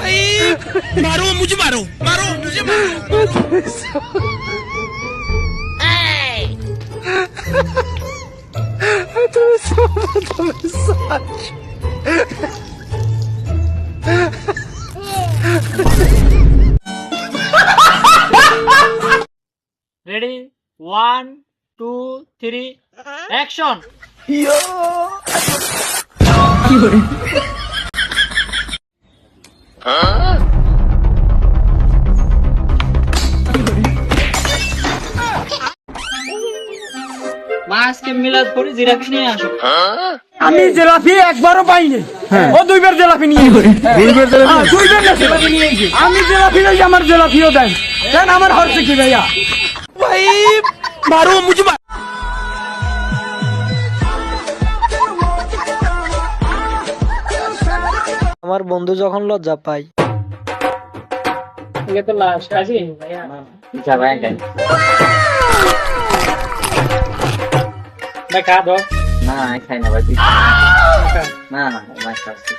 भाई। मारो मुझे मारो। मारो मुझे मारो। Ready one two three action yo আমি জেলাফি একবারও পাইনি। ও দুইবার নিয়ে হ্যাঁ, নিয়ে আমি জেলাফি নাই আমার জেলাপিও দেন। দেন আমার কি ভাইয়া? আমার বন্ধু যখন লজ্জা পাই তো ভাইয়া। ভাই খা দো না আমি খাই না ভাই তুই না না ভাই খাচ্ছি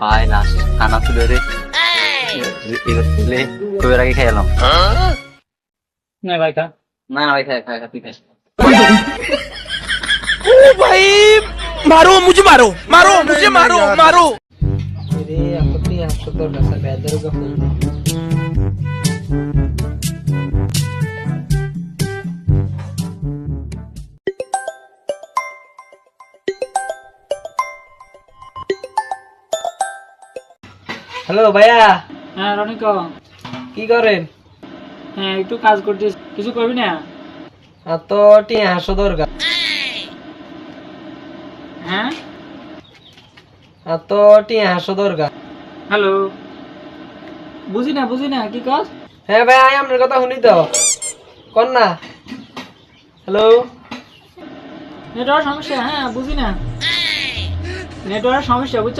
ভাই লাস্ট খানা তুলে রে এবার তুলে তোর আগে খাই এলাম না ভাই খা না ভাই খাই খাই তুই খাই ओ भाई मारो मुझे मारो मारो मुझे मारो मारो রে আপনি আসো তোর কাছে বেদের ফোন হ্যালো ভাইয়া। হ্যাঁ রনিক। কি করেন? হ্যাঁ একটু কাজ করছিস কিছু করবি না? আর তো টিয়া হাসো দরকার। হ্যাঁ? আর তো টিয়া হাসো দরকার। হ্যালো। বুঝি না বুঝি না কি কর? হ্যাঁ ভাই আপনার কথা শুনি তো। কর না। হ্যালো। নেটওয়ার্ক সমস্যা হ্যাঁ বুঝি না। নেটওয়ার্ক সমস্যা বুঝছ?